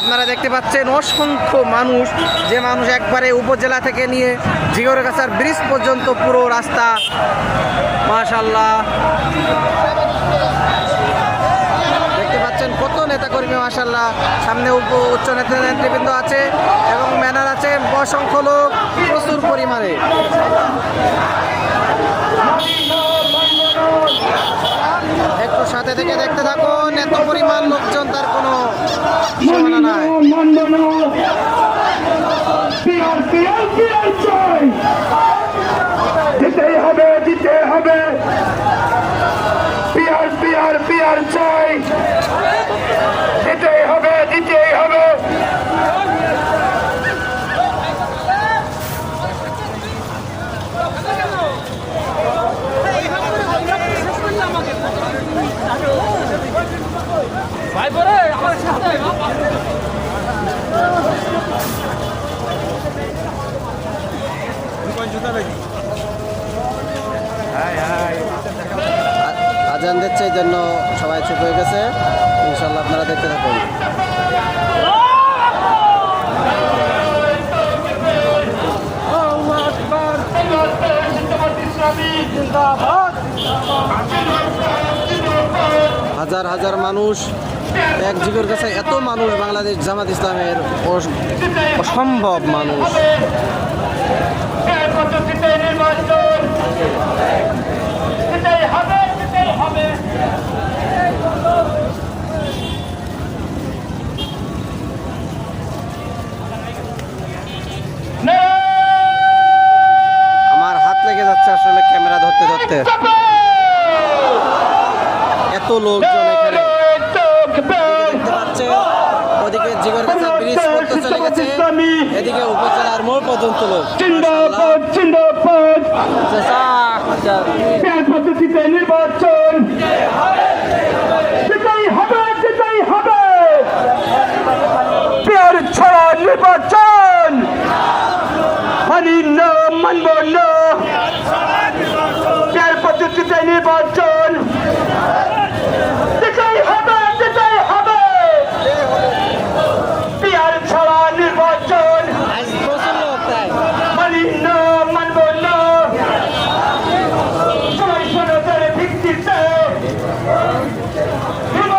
আপনারা দেখতে পাচ্ছেন অসংখ্য মানুষ, যে মানুষ একবারে উপজেলা থেকে নিয়ে জিগরগাছার ব্রিজ পর্যন্ত পুরো রাস্তা। মাশাল্লাহ দেখতে পাচ্ছেন কত নেতাকর্মী মাশাল্লাহ সামনে উপ উচ্চ নেতা নেতৃবৃন্দ আছে এবং ম্যানার আছে। অসংখ্য লোক প্রচুর পরিমাণে। সাথে থেকে দেখতে থাকুন এত পরিমাণ লোকজন তার কোনো সীমানা নাই। দিতেই হবে দিতে হবে। পিয়ার পিয়ার পিয়ার চাই দিতেই হবে দিতেই হবে আজান দিচ্ছে এই জন্য সবাই চুপ হয়ে গেছে। ইনশাল্লাহ আপনারা দেখতে থাকুন। হাজার হাজার মানুষ এক যুগের কাছে এত মানুষ বাংলাদেশ জামাত ইসলামের অস- অসম্ভব মানুষ পদ্ধতিতে নির্বাচন দিতেই হবে দিতেই হবে আমার হাত লেগে যাচ্ছে আসলে ক্যামেরা ধরতে ধরতে লোকজন এখানে। ওদিকে জিগর কাছে ব্রিজ পর্যন্ত চলে গেছে। এদিকে উপজেলার মোড় পর্যন্ত লোক। পদ্ধতিতে নির্বাচন। Viva!